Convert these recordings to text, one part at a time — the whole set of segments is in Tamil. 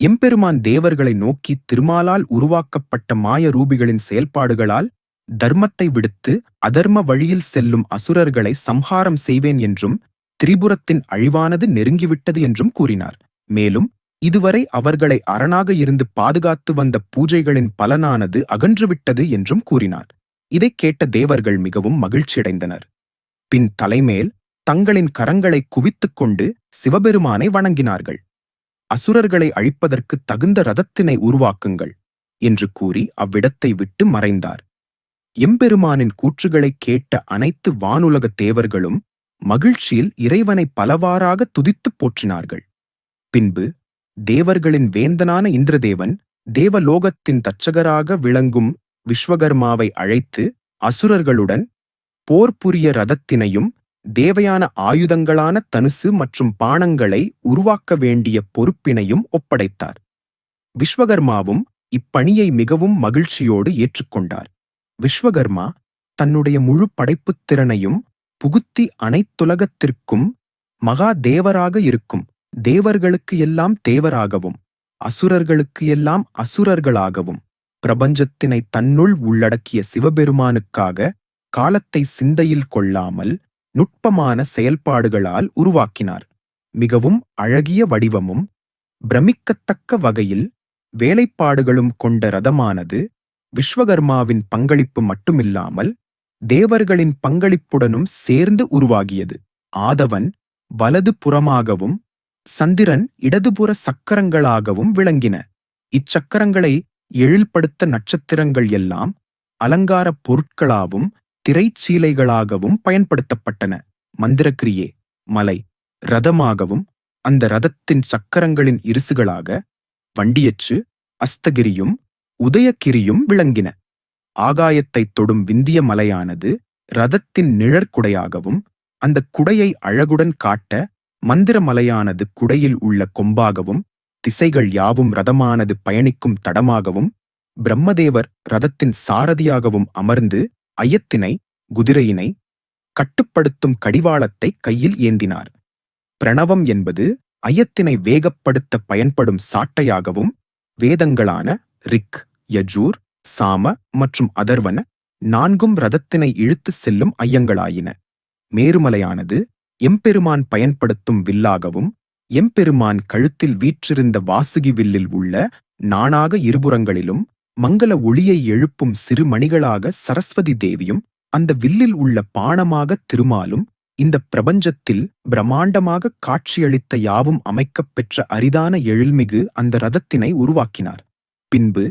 எம்பெருமான் தேவர்களை நோக்கி திருமாலால் உருவாக்கப்பட்ட மாய ரூபிகளின் செயல்பாடுகளால் தர்மத்தை விடுத்து அதர்ம வழியில் செல்லும் அசுரர்களை சம்ஹாரம் செய்வேன் என்றும் திரிபுரத்தின் அழிவானது நெருங்கிவிட்டது என்றும் கூறினார். மேலும் இதுவரை அவர்களை அரணாக இருந்து பாதுகாத்து வந்த பூஜைகளின் பலனானது அகன்றுவிட்டது என்றும் கூறினார். இதைக் கேட்ட தேவர்கள் மிகவும் மகிழ்ச்சியடைந்தனர். பின் தலைமேல் தங்களின் கரங்களை குவித்துக் கொண்டு சிவபெருமானை வணங்கினார்கள். அசுரர்களை அழிப்பதற்கு தகுந்த ரதத்தினை உருவாக்குங்கள் என்று கூறி அவ்விடத்தை விட்டு மறைந்தார். எம்பெருமானின் கூற்றுகளைக் கேட்ட அனைத்து வானுலக தேவர்களும் மகிழ்ச்சியில் இறைவனை பலவாறாக துதித்துப் போற்றினார்கள். பின்பு தேவர்களின் வேந்தனான இந்திரதேவன் தேவலோகத்தின் தச்சகராக விளங்கும் விஸ்வகர்மாவை அழைத்து அசுரர்களுடன் போர் புரிய ரதத்தினையும் தேவையான ஆயுதங்களான தனுசு மற்றும் பாணங்களை உருவாக்க வேண்டிய பொறுப்பினையும் ஒப்படைத்தார். விஸ்வகர்மாவும் இப்பணியை மிகவும் மகிழ்ச்சியோடு ஏற்றுக்கொண்டார். விஸ்வகர்மா தன்னுடைய முழு படைப்புத் திறனையும் புகுத்தி அனைத்துலகத்திற்கும் மகா தேவராக இருக்கும் தேவர்களுக்கு எல்லாம் தேவராகவும் அசுரர்களுக்கு எல்லாம் அசுரர்களாகவும் பிரபஞ்சத்தினை தன்னுள் உள்ளடக்கிய சிவபெருமானுக்காக காலத்தை சிந்தையில் கொள்ளாமல் நுட்பமான செயல்பாடுகளால் உருவாக்கினார். மிகவும் அழகிய வடிவமும் பிரமிக்கத்தக்க வகையில் வேலைப்பாடுகளும் கொண்ட ரதமானது விஸ்வகர்மாவின் பங்களிப்பு மட்டுமில்லாமல் தேவர்களின் பங்களிப்புடனும் சேர்ந்து உருவாகியது. ஆதவன் வலது புறமாகவும் சந்திரன் இடதுபுற சக்கரங்களாகவும் விளங்கின. இச்சக்கரங்களை எழில்படுத்த நட்சத்திரங்கள் எல்லாம் அலங்காரப் பொருட்களாகவும் திரைச்சீலைகளாகவும் பயன்படுத்தப்பட்டன. மந்திரக்கிரியே மலை ரதமாகவும் அந்த ரதத்தின் சக்கரங்களின் இருசுகளாக வண்டியச்சு அஸ்தகிரியும் உதயகிரியும் விளங்கின. ஆகாயத்தை தொடும் விந்திய மலையானது ரதத்தின் நிழற்குடையாகவும் அந்த குடையை அழகுடன் காட்ட மந்திரமலையானது குடையில் உள்ள கொம்பாகவும் திசைகள் யாவும் ரதமானது பயணிக்கும் தடமாகவும் பிரம்மதேவர் ரதத்தின் சாரதியாகவும் அமர்ந்து ஐயத்தினை குதிரையினை கட்டுப்படுத்தும் கடிவாளத்தை கையில் ஏந்தினார். பிரணவம் என்பது ஐயத்தினை வேகப்படுத்த பயன்படும் சாட்டையாகவும் வேதங்களான ரிக் யஜூர் சாம மற்றும் அதர்வன நான்கும் ரதத்தினை இழுத்து செல்லும் ஐயங்களாயின. மேருமலையானது எம்பெருமான் பயன்படுத்தும் வில்லாகவும் எம்பெருமான் கழுத்தில் வீற்றிருந்த வாசுகி வில்லில் உள்ள நாணாக இருபுறங்களிலும் மங்கள ஒளியை எழுப்பும் சிறு மணிகளாக சரஸ்வதி தேவியும் அந்த வில்லில் உள்ள பானமாக திருமாலும் இந்த பிரபஞ்சத்தில் பிரம்மாண்டமாக காட்சியளித்த யாவும் அமைக்கப் பெற்ற அரிதான எழில்மிகு அந்த ரதத்தினை உருவாக்கினார். பின்பு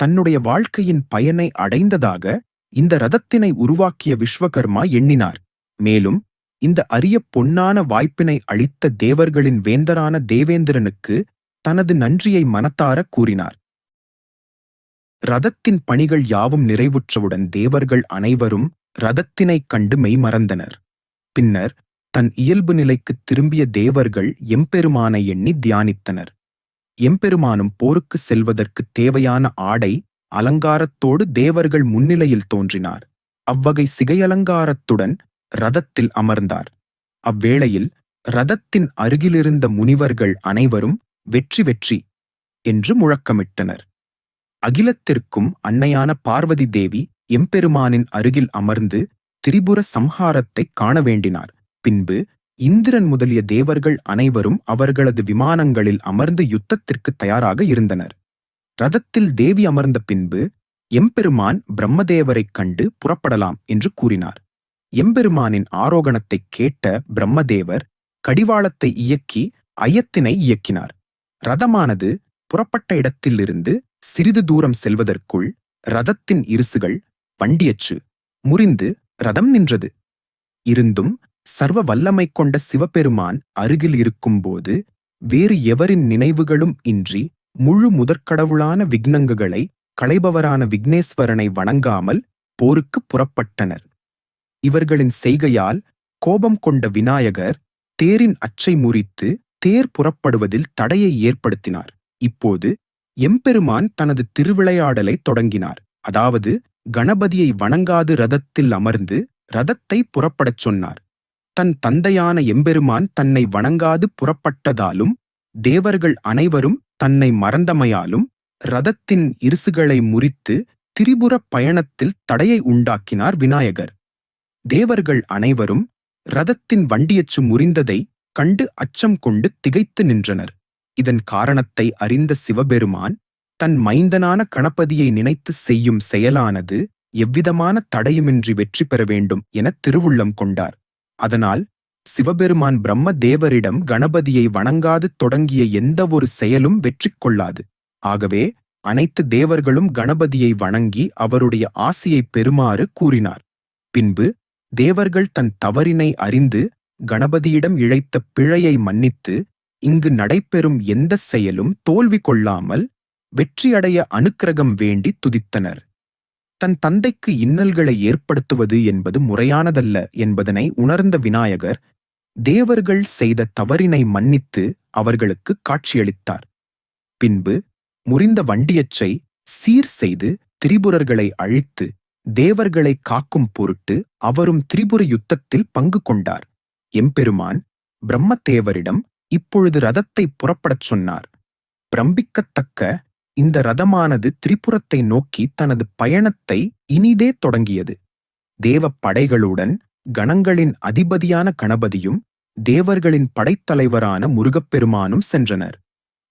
தன்னுடைய வாழ்க்கையின் பயனை அடைந்ததாக இந்த ரதத்தினை உருவாக்கிய விஸ்வகர்மா எண்ணினார். மேலும் இந்த அரிய பொன்னான வாய்ப்பினை அளித்த தேவர்களின் வேந்தரான தேவேந்திரனுக்கு தனது நன்றியை மனத்தார கூறினார். ரதத்தின் பணிகள் யாவும் நிறைவுற்றவுடன் தேவர்கள் அனைவரும் ரதத்தினைக் கண்டு மெய்மறந்தனர் பின்னர் தன் இயல்பு நிலைக்குத் திரும்பிய தேவர்கள் எம்பெருமானை எண்ணி தியானித்தனர். எம்பெருமானும் போருக்கு செல்வதற்குத் தேவையான ஆடை அலங்காரத்தோடு தேவர்கள் முன்னிலையில் தோன்றினார். அவ்வகை சிகையலங்காரத்துடன் ரதத்தில் அமர்ந்தார். அவ்வேளையில் ரதத்தின் அருகிலிருந்த முனிவர்கள் அனைவரும் வெற்றி வெற்றி என்று முழக்கமிட்டனர். அகிலத்திற்கும் அன்னையான பார்வதி தேவி எம்பெருமானின் அருகில் அமர்ந்து திரிபுர சம்ஹாரத்தைக் காண வேண்டினார். பின்பு இந்திரன் முதலிய தேவர்கள் அனைவரும் அவர்களது விமானங்களில் அமர்ந்து யுத்தத்திற்கு தயாராக இருந்தனர். ரதத்தில் தேவி அமர்ந்த பின்பு எம்பெருமான் பிரம்மதேவரைக் கண்டு புறப்படலாம் என்று கூறினார். எம்பெருமானின் ஆரோகணத்தைக் கேட்ட பிரம்மதேவர் கடிவாளத்தை இயக்கி ஐயத்தினை இயக்கினார். ரதமானது புறப்பட்ட இடத்திலிருந்து சிறிது தூரம் செல்வதற்குள் ரதத்தின் இருசுகள் வண்டியச்சு முறிந்து ரதம் நின்றது. இருந்தும் சர்வ வல்லமை கொண்ட சிவபெருமான் அருகில் இருக்கும்போது வேறு எவரின் நினைவுகளும் இன்றி முழு முதற்கடவுளான விக்னங்குகளை களைபவரான விக்னேஸ்வரனை வணங்காமல் போருக்கு புறப்பட்டனர். இவர்களின் செய்கையால் கோபம் கொண்ட விநாயகர் தேரின் அச்சை முறித்து தேர் புறப்படுவதில் தடையை ஏற்படுத்தினார். இப்போது எம்பெருமான் தனது திருவிளையாடலை தொடங்கினார். அதாவது கணபதியை வணங்காது ரதத்தில் அமர்ந்து ரதத்தை புறப்படச் சொன்னார். தன் தந்தையான எம்பெருமான் தன்னை வணங்காது புறப்பட்டதாலும் தேவர்கள் அனைவரும் தன்னை மறந்தமையாலும் ரதத்தின் இருசுகளை முறித்து திரிபுரப் பயணத்தில் தடையை உண்டாக்கினார் விநாயகர். தேவர்கள் அனைவரும் ரதத்தின் வண்டியச்சு முறிந்ததை கண்டு அச்சம் கொண்டு திகைத்து நின்றனர். இதன் காரணத்தை அறிந்த சிவபெருமான் தன் மைந்தனான கணபதியை நினைத்து செய்யும் செயலானது எவ்விதமான தடையுமின்றி வெற்றி பெற வேண்டும் என திருவுள்ளம் கொண்டார். அதனால் சிவபெருமான் பிரம்ம தேவரிடம் கணபதியை வணங்காது தொடங்கிய எந்த ஒரு செயலும் வெற்றி கொள்ளாது. ஆகவே அனைத்து தேவர்களும் கணபதியை வணங்கி அவருடைய ஆசியை பெறுமாறு கூறினார். பின்பு தேவர்கள் தன் தவறினை அறிந்து கணபதியிடம் இழைத்த பிழையை மன்னித்து இங்கு நடைபெறும் எந்த செயலும் தோல்வி கொள்ளாமல் வெற்றியடைய அனுக்கிரகம் வேண்டி துதித்தனர். தன் தந்தைக்கு இன்னல்களை ஏற்படுத்துவது என்பது முறையானதல்ல என்பதனை உணர்ந்த விநாயகர் தேவர்கள் செய்த தவறினை மன்னித்து அவர்களுக்கு காட்சியளித்தார். பின்பு முறிந்த வண்டியச்சை சீர் செய்து திரிபுரர்களை அழித்து தேவர்களை காக்கும் பொருட்டு அவரும் திரிபுர யுத்தத்தில் பங்கு கொண்டார். எம்பெருமான் பிரம்மதேவரிடம் இப்பொழுது ரதத்தை புறப்படச் சொன்னார். பிரம்பிக்கத்தக்க இந்த ரதமானது திரிபுரத்தை நோக்கி தனது பயணத்தை இனிதே தொடங்கியது. தேவ படைகளுடன் கணங்களின் அதிபதியான கணபதியும் தேவர்களின் படைத்தலைவரான முருகப்பெருமானும் சென்றனர்.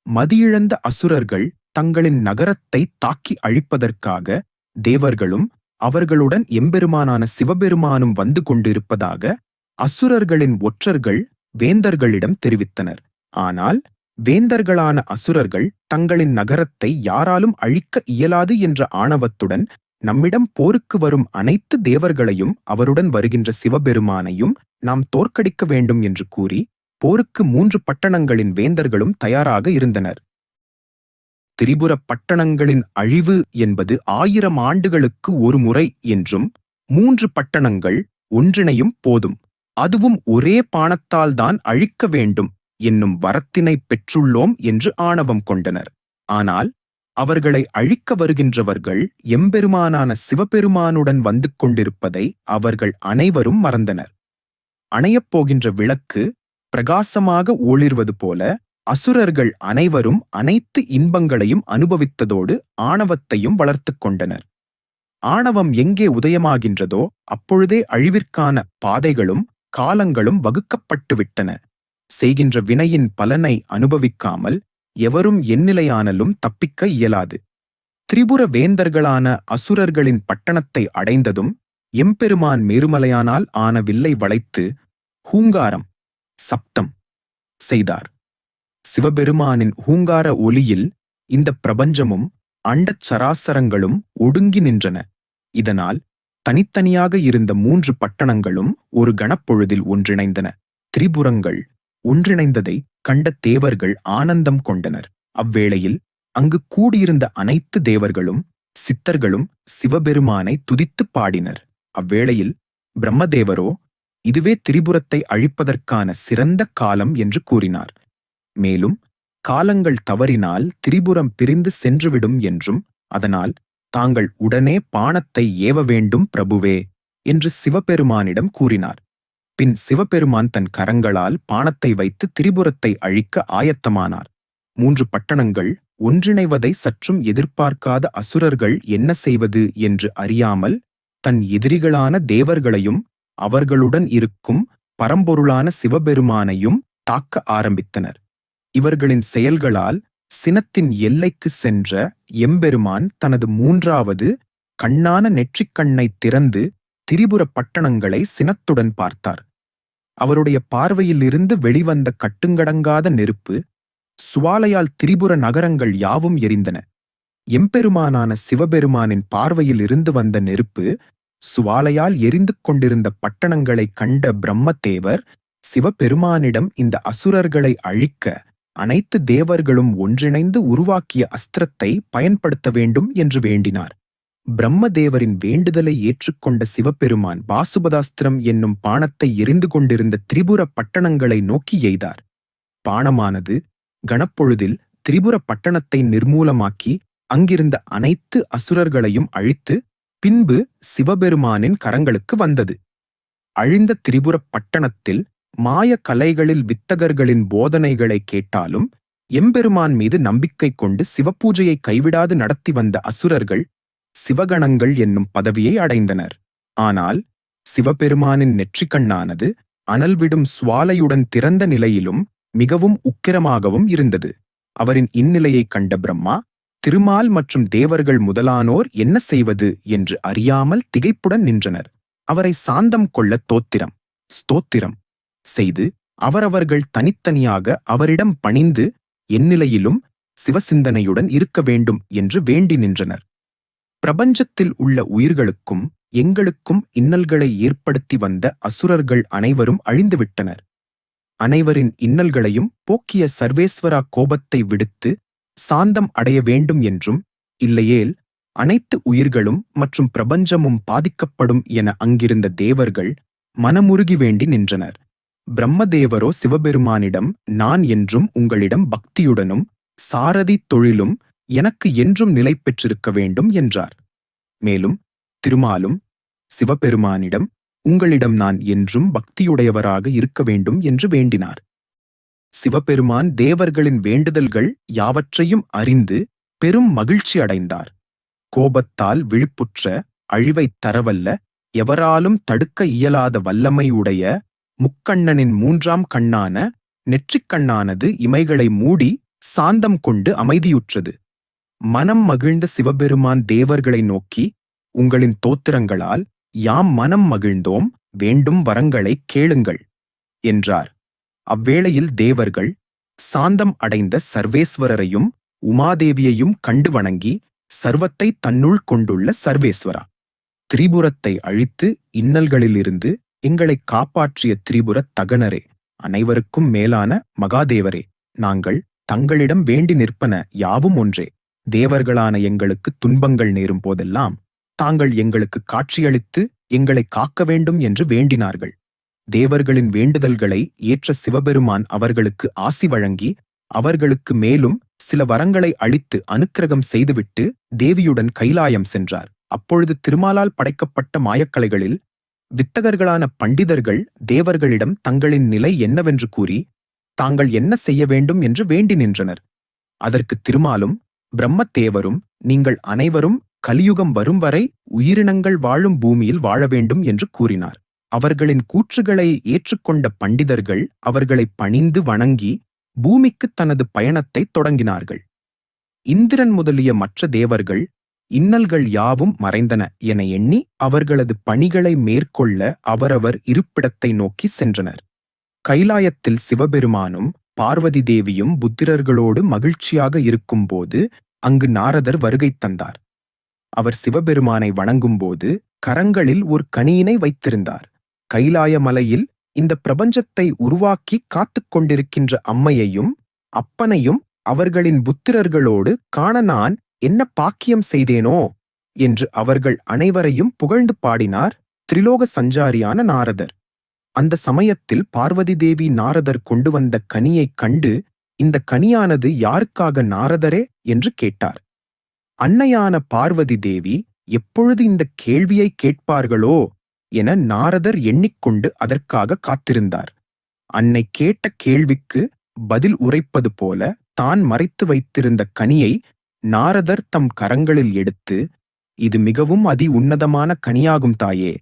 மதியிழந்த அசுரர்கள் தங்களின் நகரத்தை தாக்கி அழிப்பதற்காக தேவர்களும் அவர்களுடன் எம்பெருமானான சிவபெருமானும் வந்து கொண்டிருப்பதாக அசுரர்களின் ஒற்றர்கள் வேந்தர்களிடம் தெரிவித்தனர். ஆனால் வேந்தர்களான அசுரர்கள் தங்களின் நகரத்தை யாராலும் அழிக்க இயலாது என்ற ஆணவத்துடன் நம்மிடம் போருக்கு வரும் அனைத்து தேவர்களையும் அவருடன் வருகின்ற சிவபெருமானையும் நாம் தோற்கடிக்க வேண்டும் என்று கூறி போருக்கு மூன்று பட்டணங்களின் வேந்தர்களும் தயாராக இருந்தனர். திரிபுர பட்டணங்களின் அழிவு என்பது ஆயிரம் ஆண்டுகளுக்கு ஒரு முறை என்றும் மூன்று பட்டணங்கள் ஒன்றிணையும் போதும். அதுவும் ஒரே பானத்தால் தான் அழிக்க வேண்டும் என்னும் வரத்தினை பெற்றுள்ளோம் என்று ஆணவம் கொண்டனர். ஆனால் அவர்களை அழிக்க வருகின்றவர்கள் எம்பெருமானான சிவபெருமானுடன் வந்து கொண்டிருப்பதை அவர்கள் அனைவரும் மறந்தனர். அணையப் போகின்ற விளக்கு பிரகாசமாக ஒளிர்வது போல அசுரர்கள் அனைவரும் அனைத்து இன்பங்களையும் அனுபவித்ததோடு ஆணவத்தையும் வளர்த்துக் கொண்டனர். ஆணவம் எங்கே உதயமாகின்றதோ அப்பொழுதே அழிவிற்கான பாதைகளும் காலங்களும் வகுக்கப்பட்டுவிட்டன. செய்கின்ற வினையின் பலனை அனுபவிக்காமல் எவரும் எந்நிலையானலும் தப்பிக்க இயலாது. திரிபுர வேந்தர்களான அசுரர்களின் பட்டணத்தை அடைந்ததும் எம்பெருமான் மேருமலையானால் ஆன வில்லை வளைத்து ஹூங்காரம் சப்தம் செய்தார். சிவபெருமானின் ஹூங்கார ஒலியில் இந்த பிரபஞ்சமும் அண்டச் சராசரங்களும் ஒடுங்கி நின்றன. இதனால் தனித்தனியாக இருந்த மூன்று பட்டணங்களும் ஒரு கணப்பொழுதில் ஒன்றிணைந்தன. திரிபுரங்கள் ஒன்றிணைந்ததை கண்ட தேவர்கள் ஆனந்தம் கொண்டனர். அவ்வேளையில் அங்கு கூடியிருந்த அனைத்து தேவர்களும் சித்தர்களும் சிவபெருமானை துதித்துப் பாடினர். அவ்வேளையில் பிரம்மதேவரோ இதுவே திரிபுரத்தை அழிப்பதற்கான சிறந்த காலம் என்று கூறினார். மேலும் காலங்கள் தவறினால் திரிபுரம் பிரிந்து சென்றுவிடும் என்றும் அதனால் தாங்கள் உடனே பானத்தை ஏவ வேண்டும் பிரபுவே என்று சிவபெருமானிடம் கூறினார். பின் சிவபெருமான் தன் கரங்களால் பானத்தை வைத்து திரிபுரத்தை அழிக்க ஆயத்தமானார். மூன்று பட்டணங்கள் ஒன்றிணைவதை சற்றும் எதிர்பார்க்காத அசுரர்கள் என்ன செய்வது என்று அறியாமல் தன் எதிரிகளான தேவர்களையும் அவர்களுடன் இருக்கும் பரம்பொருளான சிவபெருமானையும் தாக்க ஆரம்பித்தனர். இவர்களின் செயல்களால் சினத்தின் எல்லைக்கு சென்ற எம்பெருமான் தனது மூன்றாவது கண்ணான நெற்றிக்கண்ணைத் திறந்து திரிபுர பட்டணங்களை சினத்துடன் பார்த்தார். அவருடைய பார்வையிலிருந்து வெளிவந்த கட்டுங்கடங்காத நெருப்பு சுவாலையால் திரிபுர நகரங்கள் யாவும் எரிந்தன. எம்பெருமானான சிவபெருமானின் பார்வையில் இருந்து வந்த நெருப்பு சுவாலையால் எரிந்து கொண்டிருந்த பட்டணங்களை கண்ட பிரம்மதேவர் சிவபெருமானிடம் இந்த அசுரர்களை அழிக்க அனைத்து தேவர்களும் ஒன்றிணைந்து உருவாக்கிய அஸ்திரத்தை பயன்படுத்த வேண்டும் என்று வேண்டினார். பிரம்மதேவரின் வேண்டுதலை ஏற்றுக்கொண்ட சிவபெருமான் பாசுபதாஸ்திரம் என்னும் பானத்தை எரிந்து கொண்டிருந்த திரிபுர பட்டணங்களை நோக்கி எய்தார். பானமானது கணப்பொழுதில் திரிபுர பட்டணத்தை நிர்மூலமாக்கி அங்கிருந்த அனைத்து அசுரர்களையும் அழித்து பின்பு சிவபெருமானின் கரங்களுக்கு வந்தது. அழிந்த திரிபுர பட்டணத்தில் மாய கலைகளில் வித்தகர்களின் போதனைகளை கேட்டாலும் எம்பெருமான் மீது நம்பிக்கை கொண்டு சிவபூஜையை கைவிடாது நடத்தி வந்த அசுரர்கள் சிவகணங்கள் என்னும் பதவியை அடைந்தனர். ஆனால் சிவபெருமானின் நெற்றிக்கண்ணானது அனல்விடும் சுவாலையுடன் திறந்த நிலையிலும் மிகவும் உக்கிரமாகவும் இருந்தது. அவரின் இந்நிலையைக் கண்ட பிரம்மா திருமால் மற்றும் தேவர்கள் முதலானோர் என்ன செய்வது? என்று அறியாமல் திகைப்புடன் நின்றனர். அவரை சாந்தம் கொள்ள தோத்திரம் ஸ்தோத்திரம். செய்து அவரவர்கள் தனித்தனியாக அவரிடம் பணிந்து எந்நிலையிலும் சிவசிந்தனையுடன் இருக்க வேண்டும் என்று வேண்டி நின்றனர். பிரபஞ்சத்தில் உள்ள உயிர்களுக்கும் எங்களுக்கும் இன்னல்களை ஏற்படுத்தி வந்த அசுரர்கள் அனைவரும் அழிந்துவிட்டனர். அனைவரின் இன்னல்களையும் போக்கிய சர்வேஸ்வரா கோபத்தை விடுத்து சாந்தம் அடைய வேண்டும் என்றும் இல்லையேல் அனைத்து உயிர்களும் மற்றும் பிரபஞ்சமும் பாதிக்கப்படும் என அங்கிருந்த தேவர்கள் மனமுருகி வேண்டி நின்றனர். பிரம்மதேவரோ சிவபெருமானிடம் நான் என்றும் உங்களிடம் பக்தியுடனும் சாரதி தொழிலும் எனக்கு என்றும் நிலை பெற்றிருக்க வேண்டும் என்றார். மேலும் திருமாலும் சிவபெருமானிடம் உங்களிடம் நான் என்றும் பக்தியுடையவராக இருக்க வேண்டும் என்று வேண்டினார். சிவபெருமான் தேவர்களின் வேண்டுதல்கள் யாவற்றையும் அறிந்து பெரும் மகிழ்ச்சி அடைந்தார். கோபத்தால் விழிப்புற்ற அழிவைத் தரவல்ல எவராலும் தடுக்க இயலாத வல்லமை உடைய முக்கண்ணனின் மூன்றாம் கண்ணான நெற்றிக்கண்ணானது இமைகளை மூடி சாந்தம் கொண்டு அமைதியுற்றது. மனம் மகிழ்ந்த சிவபெருமான் தேவர்களை நோக்கி உங்களின் தோத்திரங்களால் யாம் மனம் மகிழ்ந்தோம் வேண்டும் வரங்களை கேளுங்கள் என்றார். அவ்வேளையில் தேவர்கள் சாந்தம் அடைந்த சர்வேஸ்வரரையும் உமாதேவியையும் கண்டு வணங்கி சர்வத்தை தன்னுள் கொண்டுள்ள சர்வேஸ்வரா திரிபுரத்தை அழித்து இன்னல்களிலிருந்து எங்களைக் காப்பாற்றிய திரிபுரத் தகனரே அனைவருக்கும் மேலான மகாதேவரே நாங்கள் தங்களிடம் வேண்டி நிற்பன யாவும் ஒன்றே. தேவர்களான எங்களுக்கு துன்பங்கள் நேரும் போதெல்லாம் தாங்கள் எங்களுக்கு காட்சியளித்து எங்களை காக்க வேண்டும் என்று வேண்டினார்கள். தேவர்களின் வேண்டுதல்களை ஏற்ற சிவபெருமான் அவர்களுக்கு ஆசி வழங்கி அவர்களுக்கு மேலும் சில வரங்களை அளித்து அனுக்கிரகம் செய்துவிட்டு தேவியுடன் கைலாயம் சென்றார். அப்பொழுது திருமாலால் படைக்கப்பட்ட மாயக்கலைகளில் வித்தகர்களான பண்டிதர்கள் தேவர்களிடம் தங்களின் நிலை என்னவென்று கூறி தாங்கள் என்ன செய்ய வேண்டும் என்று வேண்டி நின்றனர். அதற்கு திருமாலும் பிரம்மத்தேவரும் நீங்கள் அனைவரும் கலியுகம் வரும் வரை உயிரினங்கள் வாழும் பூமியில் வாழ வேண்டும் என்று கூறினார். அவர்களின் கூற்றுகளை ஏற்றுக்கொண்ட பண்டிதர்கள் அவர்களை பணிந்து வணங்கி பூமிக்கு தனது பயணத்தை தொடங்கினார்கள். இந்திரன் முதலிய மற்ற தேவர்கள் இன்னல்கள் யாவும் மறைந்தன என எண்ணி அவர்களது பணிகளை மேற்கொள்ள அவரவர் இருப்பிடத்தை நோக்கி சென்றனர். கைலாயத்தில் சிவபெருமானும் பார்வதி தேவியும் புத்திரர்களோடு மகிழ்ச்சியாக இருக்கும்போது அங்கு நாரதர் வருகை தந்தார். அவர் சிவபெருமானை வணங்கும்போது கரங்களில் ஒரு கனியினை வைத்திருந்தார். கைலாய மலையில் இந்த பிரபஞ்சத்தை உருவாக்கி காத்துக் கொண்டிருக்கின்ற அம்மையையும் அப்பனையும் அவர்களின் புத்திரர்களோடு காண நான் என்ன பாக்கியம் செய்தேனோ என்று அவர்கள் அனைவரையும் புகழ்ந்து பாடினார் திரிலோக சஞ்சாரியான நாரதர். அந்த சமயத்தில் பார்வதி தேவி நாரதர் கொண்டு வந்த கனியைக் கண்டு இந்த கனியானது யாருக்காக நாரதரே என்று கேட்டார். அன்னையான பார்வதி தேவி எப்பொழுது இந்த கேள்வியை கேட்பார்களோ என நாரதர் எண்ணிக்கொண்டு அதற்காக காத்திருந்தார். அன்னை கேட்ட கேள்விக்கு பதில் உரைப்பது போல தான் மறைத்து வைத்திருந்த கனியை நாரதர் தம் கரங்களில் எடுத்து இது மிகவும் அதி உன்னதமான கனியாகும் தாயே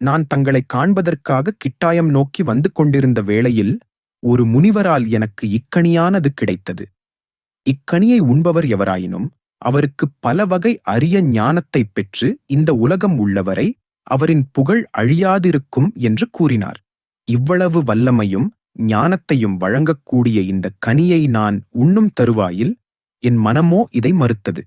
நான் தங்களை காண்பதற்காக கிட்டாயம் நோக்கி வந்து கொண்டிருந்த வேளையில் ஒரு முனிவரால் எனக்கு இக்கனியானது கிடைத்தது. இக்கனியை உண்பவர் எவராயினும் அவருக்கு பல வகை அரிய ஞானத்தைப் பெற்று இந்த உலகம் உள்ளவரை அவரின் புகழ் அழியாதிருக்கும் என்று கூறினார். இவ்வளவு வல்லமையும் ஞானத்தையும் வழங்கக்கூடிய இந்த கனியை நான் உண்ணும் தருவாயில் என் மனமோ இதை மறுத்தது.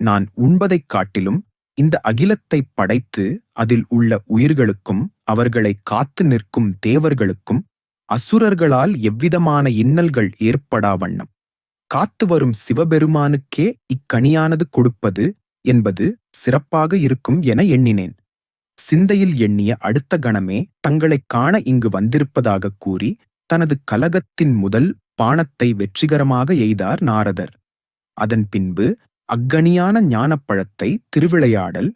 நான் உண்பதைக் காட்டிலும் இந்த அகிலத்தைப் படைத்து அதில் உள்ள உயிர்களுக்கும் அவர்களை காத்து நிற்கும் தேவர்களுக்கும் அசுரர்களால் எவ்விதமான இன்னல்கள் ஏற்படா வண்ணம். காத்து வரும் சிவபெருமானுக்கே இக்கனியானது கொடுப்பது என்பது சிறப்பாக இருக்கும் என எண்ணினேன். சிந்தையில் எண்ணிய அடுத்த கணமே தங்களைக் காண இங்கு வந்திருப்பதாகக் கூறி தனது கலகத்தின் முதல் பானத்தை வெற்றிகரமாக எய்தார் நாரதர். அதன் பின்பு அக்கணியான ஞானப்பழத்தை திருவிளையாடல்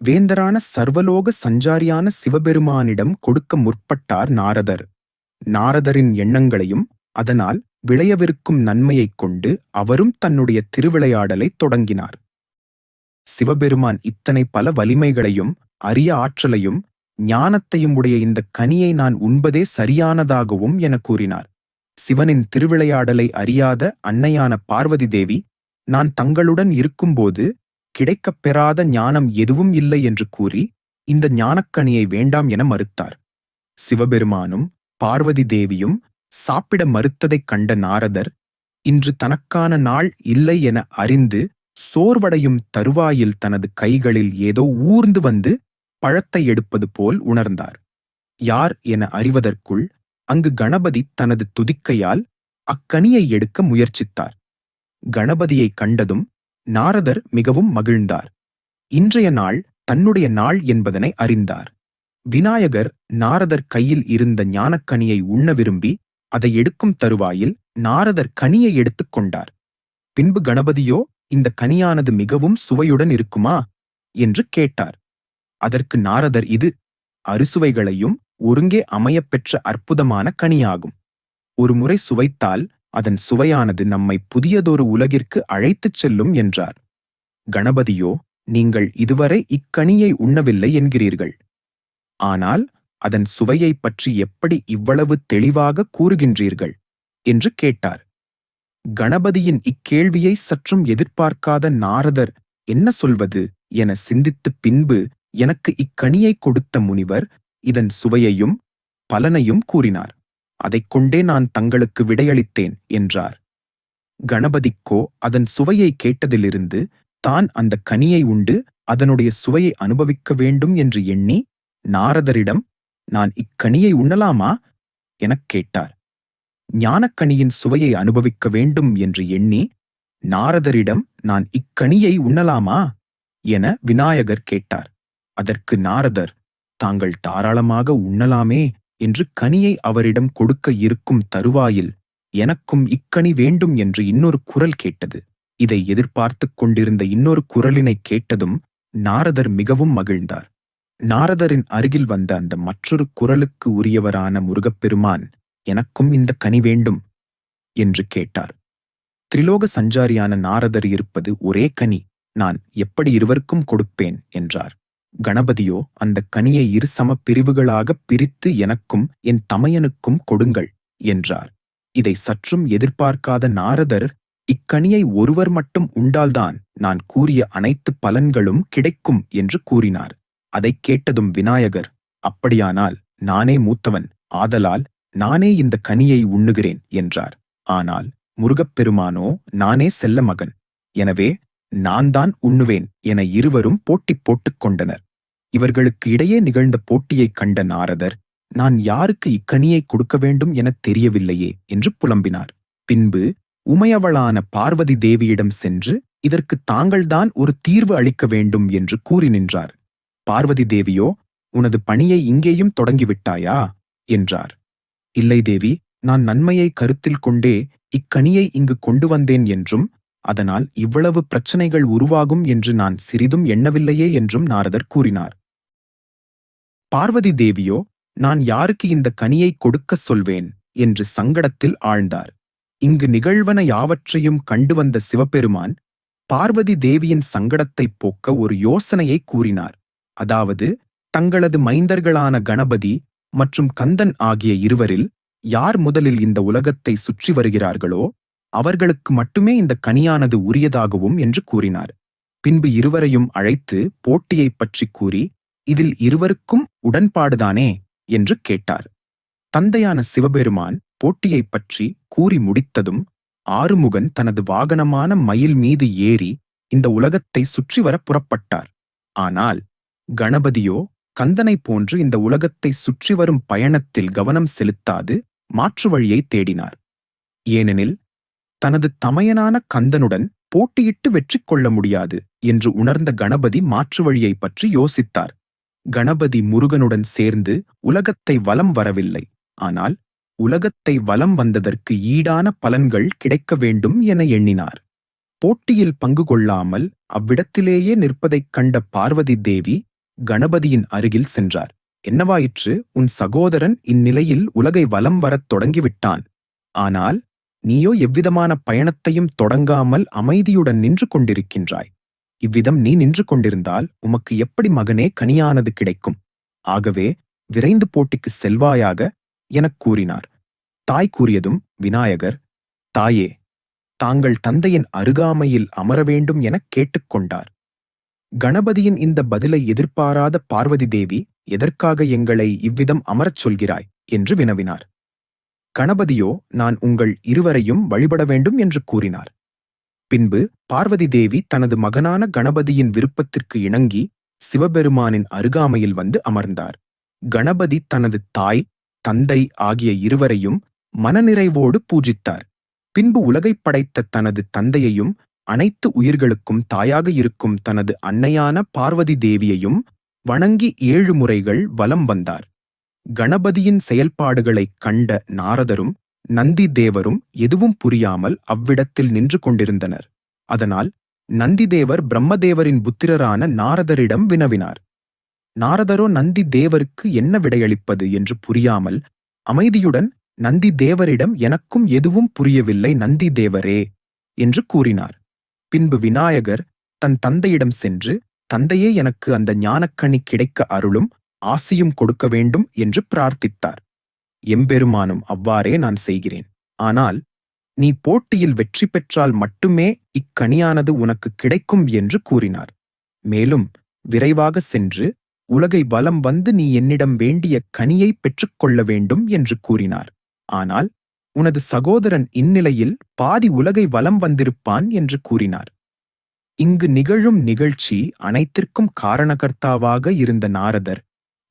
வேந்தரான சர்வலோக சஞ்சாரியான சிவபெருமானிடம் கொடுக்க முற்பட்டார் நாரதர். நாரதரின் எண்ணங்களையும் அதனால் விளையவிருக்கும் நன்மையைக் கொண்டு அவரும் தன்னுடைய திருவிளையாடலை தொடங்கினார். சிவபெருமான் இத்தனை பல வலிமைகளையும் அரிய ஆற்றலையும் ஞானத்தையும் உடைய இந்த கனியை நான் உண்பதே சரியானதாகவும் என கூறினார். சிவனின் திருவிளையாடலை அறியாத அன்னையான பார்வதி தேவி நான் தங்களுடன் இருக்கும்போது கிடைக்கப் பெறாத ஞானம் எதுவும் இல்லை என்று கூறி இந்த ஞானக்கனியை வேண்டாம் என மறுத்தார். சிவபெருமானும் பார்வதி தேவியும் சாப்பிட மறுத்ததைக் கண்ட நாரதர் இன்று தனக்கான நாள் இல்லை என அறிந்து சோர்வடையும் தருவாயில் தனது கைகளில் ஏதோ ஊர்ந்து வந்து பழத்தை எடுப்பது போல் உணர்ந்தார். யார் என அறிவதற்குள் அங்கு கணபதி தனது துதிக்கையால் அக்கனியை எடுக்க முயற்சித்தார். கணபதியை கண்டதும் நாரதர் மிகவும் மகிழ்ந்தார். இன்றைய நாள் தன்னுடைய நாள் என்பதனை அறிந்தார். விநாயகர் நாரதர் கையில் இருந்த ஞானக்கனியை உண்ண விரும்பி அதை எடுக்கும் தருவாயில் நாரதர் கனியை எடுத்துக் கொண்டார். பின்பு கணபதியோ இந்த கனியானது மிகவும் சுவையுடன் இருக்குமா? என்று கேட்டார். அதற்கு நாரதர் இது அறுசுவைகளையும் ஒருங்கே அமையப்பெற்ற அற்புதமான கனியாகும். ஒருமுறை சுவைத்தால் அதன் சுவையானது நம்மை புதியதொரு உலகிற்கு அழைத்துச் செல்லும் என்றார். கணபதியோ நீங்கள் இதுவரை இக்கனியை உண்ணவில்லை என்கிறீர்கள். ஆனால் அதன் சுவையைப் பற்றி எப்படி இவ்வளவு தெளிவாக கூறுகின்றீர்கள்? என்று கேட்டார். கணபதியின் இக்கேள்வியை சற்றும் எதிர்பார்க்காத நாரதர் என்ன சொல்வது என சிந்தித்து பின்பு எனக்கு இக்கனியை கொடுத்த முனிவர் இதன் சுவையையும் பலனையும் கூறினார். அதைக் கொண்டே நான் தங்களுக்கு விடையளித்தேன் என்றார். கணபதிக்கோ அதன் சுவையை கேட்டதிலிருந்து தான் அந்த கனியை உண்டு அதனுடைய சுவையை அனுபவிக்க வேண்டும் என்று எண்ணி நாரதரிடம் நான் இக்கனியை உண்ணலாமா? எனக் கேட்டார். ஞானக்கனியின் சுவையை அனுபவிக்க வேண்டும் என்று எண்ணி நாரதரிடம் நான் இக்கனியை உண்ணலாமா? என விநாயகர் கேட்டார். அதற்கு நாரதர் தாங்கள் தாராளமாக உண்ணலாமே என்று கனியை அவரிடம் கொடுக்க இருக்கும் தருவாயில் எனக்கும் இக்கனி வேண்டும் என்று இன்னொரு குரல் கேட்டது. இதை எதிர்பார்த்துக் கொண்டிருந்த இன்னொரு குரலினைக் கேட்டதும் நாரதர் மிகவும் மகிழ்ந்தார். நாரதரின் அருகில் வந்த அந்த மற்றொரு குரலுக்கு உரியவரான முருகப்பெருமான் எனக்கும் இந்த கனி வேண்டும் என்று கேட்டார். திரிலோக சஞ்சாரியான நாரதர் இருப்பது ஒரே கனி நான் எப்படி இருவருக்கும் கொடுப்பேன் என்றார். கணபதியோ அந்த கனியை இரு சம பிரிவுகளாகப் பிரித்து எனக்கும் என் தமையனுக்கும் கொடுங்கள் என்றார். இதை சற்றும் எதிர்பார்க்காத நாரதர் இக்கனியை ஒருவர் மட்டும் உண்டால்தான் நான் கூறிய அனைத்து பலன்களும் கிடைக்கும் என்று கூறினார். அதைக் கேட்டதும் விநாயகர் அப்படியானால் நானே மூத்தவன் ஆதலால் நானே இந்த கனியை உண்ணுகிறேன் என்றார். ஆனால் முருகப்பெருமானோ நானே செல்ல மகன். எனவே நான் தான் உண்ணுவேன் என இருவரும் போட்டி போட்டுக் கொண்டனர். இவர்களுக்கு இடையே நிகழ்ந்த போட்டியைக் கண்ட நாரதர் நான் யாருக்கு இக்கனியை கொடுக்க வேண்டும் எனத் தெரியவில்லையே என்று புலம்பினார். பின்பு உமையவளான பார்வதி தேவியிடம் சென்று இதற்கு தாங்கள்தான் ஒரு தீர்வு அளிக்க வேண்டும் என்று கூறி நின்றார். பார்வதி தேவியோ உனது பணியை இங்கேயும் தொடங்கிவிட்டாயா? என்றார். இல்லை தேவி நான் நன்மையை கருத்தில் கொண்டே இக்கனியை இங்கு கொண்டு வந்தேன் என்றும் அதனால் இவ்வளவு பிரச்சனைகள் உருவாகும் என்று நான் சிறிதும் எண்ணவில்லையே என்றும் நாரதர் கூறினார். பார்வதி தேவியோ நான் யாருக்கு இந்த கனியை கொடுக்கச் சொல்வேன்? என்று சங்கடத்தில் ஆழ்ந்தார். இங்கு நிகழ்வன யாவற்றையும் கண்டு வந்த சிவபெருமான் பார்வதி தேவியின் சங்கடத்தைப் போக்க ஒரு யோசனையை கூறினார். அதாவது தங்களது மைந்தர்களான கணபதி மற்றும் கந்தன் ஆகிய இருவரில் யார் முதலில் இந்த உலகத்தை சுற்றி வருகிறார்களோ அவர்களுக்கு மட்டுமே இந்த கனியானது உரியதாகவும் என்று கூறினார். பின்பு இருவரையும் அழைத்து போட்டியைப் பற்றி கூறி இதில் இருவருக்கும் உடன்பாடுதானே? என்று கேட்டார். தந்தையான சிவபெருமான் போட்டியைப் பற்றி கூறி முடித்ததும் ஆறுமுகன் தனது வாகனமான மயில் மீது ஏறி இந்த உலகத்தை சுற்றி வர புறப்பட்டார். ஆனால் கணபதியோ கந்தனைப் போன்று இந்த உலகத்தை சுற்றி வரும் பயணத்தில் கவனம் செலுத்தாது மாற்று வழியை தேடினார். ஏனெனில் தனது தமையனான கந்தனுடன் போட்டியிட்டு வெற்றி கொள்ள முடியாது என்று உணர்ந்த கணபதி மாற்று வழியைப் பற்றி யோசித்தார். கணபதி முருகனுடன் சேர்ந்து உலகத்தை வலம் வரவில்லை. ஆனால் உலகத்தை வலம் வந்ததற்கு ஈடான பலன்கள் கிடைக்க வேண்டும் என எண்ணினார். போட்டியில் பங்கு கொள்ளாமல் அவ்விடத்திலேயே நிற்பதைக் கண்ட பார்வதி தேவி கணபதியின் அருகில் சென்றார். என்னவாயிற்று உன் சகோதரன் இந்நிலையில் உலகை வலம் வரத் தொடங்கிவிட்டான். ஆனால் நீயோ எவ்விதமான பயணத்தையும் தொடங்காமல் அமைதியுடன் நின்று கொண்டிருக்கின்றாய். இவ்விதம் நீ நின்று கொண்டிருந்தால் உமக்கு எப்படி மகனே கனியானது கிடைக்கும்? ஆகவே விரைந்து போட்டிக்கு செல்வாயாக எனக் கூறினார். தாய் கூறியதும் விநாயகர் தாயே தாங்கள் தந்தையின் அருகாமையில் அமர வேண்டும் எனக் கேட்டுக்கொண்டார். கணபதியின் இந்த பதிலை எதிர்பாராத பார்வதி தேவி எதற்காக எங்களை இவ்விதம் அமரச் சொல்கிறாய்? என்று வினவினார். கணபதியோ நான் உங்கள் இருவரையும் வழிபட வேண்டும் என்று கூறினார். பின்பு பார்வதி தேவி தனது மகனான கணபதியின் விருப்பத்திற்கு இணங்கி சிவபெருமானின் அருகாமையில் வந்து அமர்ந்தார். கணபதி தனது தாய் தந்தை ஆகிய இருவரையும் மனநிறைவோடு பூஜித்தார். பின்பு உலகைப் படைத்த தனது தந்தையையும் அனைத்து உயிர்களுக்கும் தாயாக இருக்கும் தனது அன்னையான பார்வதி தேவியையும் வணங்கி ஏழு முறைகள் வலம் வந்தார். கணபதியின் செயல்பாடுகளைக் கண்ட நாரதரும் நந்தி தேவரும் எதுவும் புரியாமல் அவ்விடத்தில் நின்று கொண்டிருந்தனர். அதனால் நந்திதேவர் பிரம்மதேவரின் புத்திரரான நாரதரிடம் வினவினார். நாரதரோ நந்தி தேவருக்கு என்ன விடையளிப்பது? என்று புரியாமல் அமைதியுடன் நந்தி தேவரிடம் எனக்கும் எதுவும் புரியவில்லை நந்தி தேவரே என்று கூறினார். பின்பு விநாயகர் தன் தந்தையிடம் சென்று தந்தையே எனக்கு அந்த ஞானக்கணி கிடைக்க அருளும் ஆசியும் கொடுக்க வேண்டும் என்று பிரார்த்தித்தார். எம்பெருமானும் அவ்வாறே நான் செய்கிறேன். ஆனால் நீ போட்டியில் வெற்றி பெற்றால் மட்டுமே இக்கனியானது உனக்கு கிடைக்கும் என்று கூறினார். மேலும் விரைவாக சென்று உலகை வலம் வந்து நீ என்னிடம் வேண்டிய கனியை பெற்றுக்கொள்ள வேண்டும் என்று கூறினார். ஆனால் உனது சகோதரன் இந்நிலையில் பாதி உலகை வலம் வந்திருப்பான் என்று கூறினார். இங்கு நிகழும் நிகழ்ச்சி அனைத்திற்கும் காரணகர்த்தாவாக இருந்த நாரதர்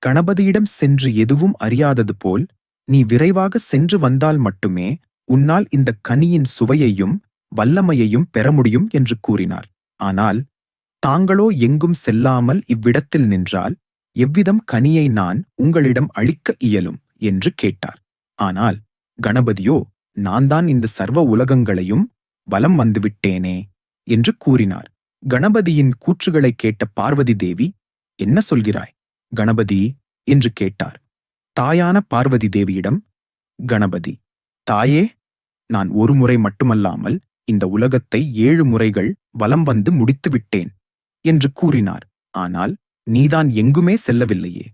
கணபதியிடம் சென்று எதுவும் அறியாதது போல் நீ விரைவாக சென்று வந்தால் மட்டுமே உன்னால் இந்த கனியின் சுவையையும் வல்லமையையும் பெற முடியும் என்று கூறினார். ஆனால் தாங்களோ எங்கும் செல்லாமல் இவ்விடத்தில் நின்றால் எவ்விதம் கனியை நான் உங்களிடம் அளிக்க இயலும் என்று கேட்டார். ஆனால் கணபதியோ நான் தான் இந்த சர்வ உலகங்களையும் வலம் வந்துவிட்டேனே என்று கூறினார். கணபதியின் கூற்றுகளைக் கேட்ட பார்வதி தேவி என்ன சொல்கிறாய்? கணபதி என்று கேட்டார். தாயான பார்வதி தேவியிடம் கணபதி தாயே நான் ஒரு முறை மட்டுமல்லாமல் இந்த உலகத்தை ஏழு முறைகள் வலம் வந்து முடித்து விட்டேன் என்று கூறினார். ஆனால் நீதான் எங்குமே செல்லவில்லையே.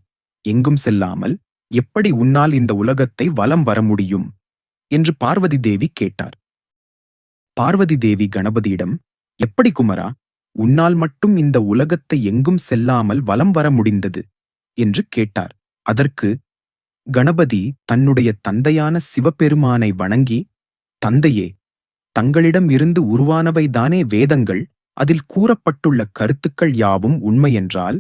எங்கும் செல்லாமல் எப்படி உன்னால் இந்த உலகத்தை வலம் வர முடியும்? என்று பார்வதி தேவி கேட்டார். பார்வதி தேவி கணபதியிடம் எப்படி குமரா உன்னால் மட்டும் இந்த உலகத்தை எங்கும் செல்லாமல் வலம் வர முடிந்தது? என்று கேட்டார். அதற்கு கணபதி தன்னுடைய தந்தையான சிவபெருமானை வணங்கி தந்தையே தங்களிடம் இருந்து உருவானவைதானே வேதங்கள்? அதில் கூறப்பட்டுள்ள கருத்துக்கள் யாவும் உண்மையென்றால்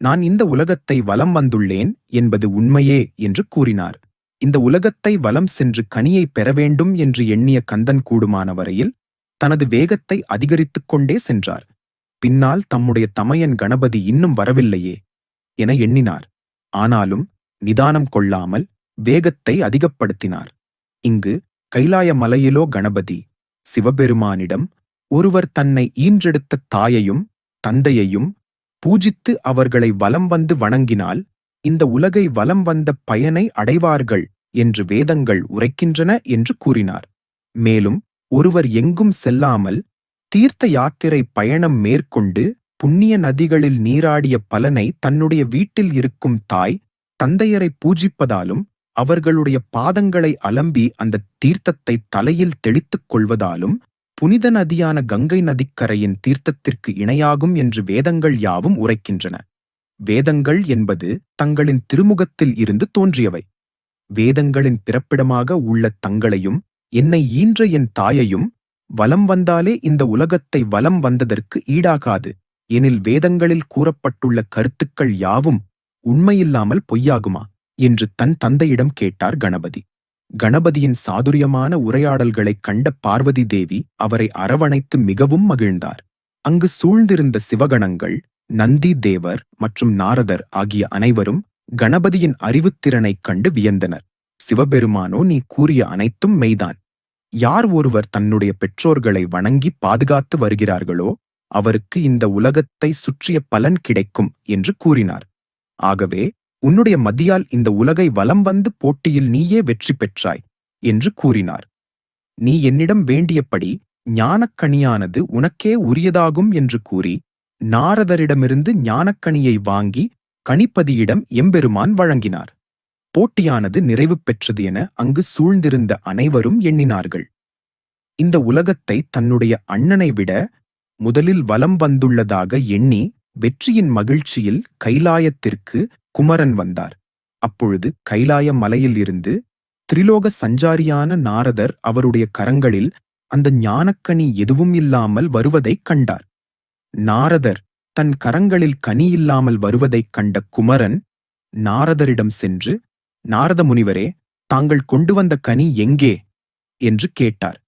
நான் இந்த உலகத்தை வலம் வந்துள்ளேன் என்பது உண்மையே என்று கூறினார். இந்த உலகத்தை வலம் சென்று கனியை பெற வேண்டும் என்று எண்ணிய கந்தன் கூடுமான வரையில் தனது வேகத்தை அதிகரித்துக் கொண்டே சென்றார். பின்னால் தம்முடைய தமையன் கணபதி இன்னும் வரவில்லையே. என எண்ணினார். ஆனாலும் நிதானம் கொள்ளாமல் வேகத்தை அதிகப்படுத்தினார். இங்கு கைலாய மலையிலோ கணபதி சிவபெருமானிடம் ஒருவர் தன்னை ஈன்றெடுத்த தாயையும் தந்தையையும் பூஜித்து அவர்களை வலம் வந்து வணங்கினால் இந்த உலகை வலம் வந்த பயனை அடைவார்கள் என்று வேதங்கள் உரைக்கின்றன என்று கூறினார். மேலும் ஒருவர் எங்கும் செல்லாமல் தீர்த்த யாத்திரை பயணம் மேற்கொண்டு புண்ணிய நதிகளில் நீராடிய பலனை தன்னுடைய வீட்டில் இருக்கும் தாய் தந்தையரை பூஜிப்பதாலும் அவர்களுடைய பாதங்களை அலம்பி அந்த தீர்த்தத்தை தலையில் தெளித்துக் கொள்வதாலும் புனித நதியான கங்கை நதிக்கரையின் தீர்த்தத்திற்கு இணையாகும் என்று வேதங்கள் யாவும் உரைக்கின்றன. வேதங்கள் என்பது தங்களின் திருமுகத்தில் இருந்து தோன்றியவை. வேதங்களின் பிறப்பிடமாக உள்ள தங்களையும் என்னை ஈன்ற என் தாயையும் வலம் வந்தாலே இந்த உலகத்தை வலம் வந்ததற்கு ஈடாகாது. எனில் வேதங்களில் கூறப்பட்டுள்ள கருத்துக்கள் யாவும் உண்மையில்லாமல் பொய்யாகுமா? என்று தன் தந்தையிடம் கேட்டார் கணபதி. கணபதியின் சாதுரியமான உரையாடல்களைக் கண்ட பார்வதி தேவி அவரை அரவணைத்து மிகவும் மகிழ்ந்தார். அங்கு சூழ்ந்திருந்த சிவகணங்கள் நந்தி தேவர் மற்றும் நாரதர் ஆகிய அனைவரும் கணபதியின் அறிவுத்திறனைக் கண்டு வியந்தனர். சிவபெருமானோ நீ கூறிய அனைத்தும் மெய்தான். யார் ஒருவர் தன்னுடைய பெற்றோர்களை வணங்கி பாதுகாத்து வருகிறார்களோ அவருக்கு இந்த உலகத்தை சுற்றிய பலன் கிடைக்கும் என்று கூறினார். ஆகவே உன்னுடைய மதியால் இந்த உலகை வலம் வந்து போட்டியில் நீயே வெற்றி பெற்றாய் என்று கூறினார். நீ என்னிடம் வேண்டியபடி ஞானக்கணியானது உனக்கே உரியதாகும் என்று கூறி நாரதரிடமிருந்து ஞானக்கணியை வாங்கி கணிப்பதியிடம் எம்பெருமான் வழங்கினார். போட்டியானது நிறைவு பெற்றது என அங்கு சூழ்ந்திருந்த அனைவரும் எண்ணினார்கள். இந்த உலகத்தை தன்னுடைய அண்ணனை விட முதலில் வலம் வந்துள்ளதாக எண்ணி வெற்றியின் மகிழ்ச்சியில் கைலாயத்திற்கு குமரன் வந்தார். அப்பொழுது கைலாய மலையில் இருந்து திரிலோக சஞ்சாரியான நாரதர் அவருடைய கரங்களில் அந்த ஞானக்கனி எதுவும் இல்லாமல் வருவதைக் கண்டார். நாரதர் தன் கரங்களில் கனி இல்லாமல் வருவதைக் கண்ட குமரன் நாரதரிடம் சென்று நாரத முனிவரே தாங்கள் கொண்டு வந்த கனி எங்கே? என்று கேட்டார்.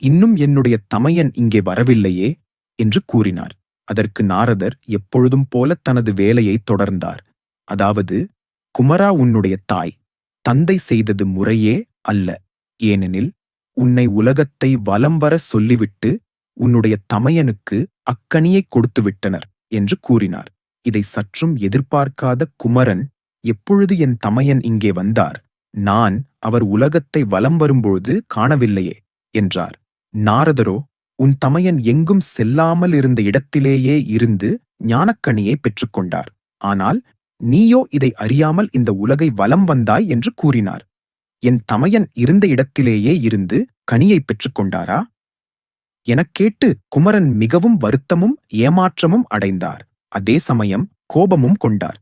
இன்னும் என்னுடைய தமையன் இங்கே வரவில்லையே என்று கூறினார். அதற்கு நாரதர் எப்பொழுதும் போல தனது வேலையை தொடர்ந்தார். அதாவது குமரா உன்னுடைய தாய் தந்தை செய்தது முறையே அல்ல. ஏனெனில் உன்னை உலகத்தை வலம் வர சொல்லிவிட்டு உன்னுடைய தமையனுக்கு அக்கனியைக் கொடுத்துவிட்டனர் என்று கூறினார். இதை சற்றும் எதிர்பார்க்காத குமரன் எப்பொழுது என் தமையன் இங்கே வந்தார் நான் அவர் உலகத்தை வலம் வரும்பொழுது காணவில்லையே என்றார். நாரதரோ உன் தமையன் எங்கும் செல்லாமல் இருந்த இடத்திலேயே இருந்து ஞானக்கனியை பெற்றுக்கொண்டார். ஆனால் நீயோ இதை அறியாமல் இந்த உலகை வலம் வந்தாய் என்று கூறினார். என் தமையன் இருந்த இடத்திலேயே இருந்து கனியை பெற்றுக்கொண்டாரா? எனக் கேட்டு குமரன் மிகவும் வருத்தமும் ஏமாற்றமும் அடைந்தார். அதே சமயம் கோபமும் கொண்டார்.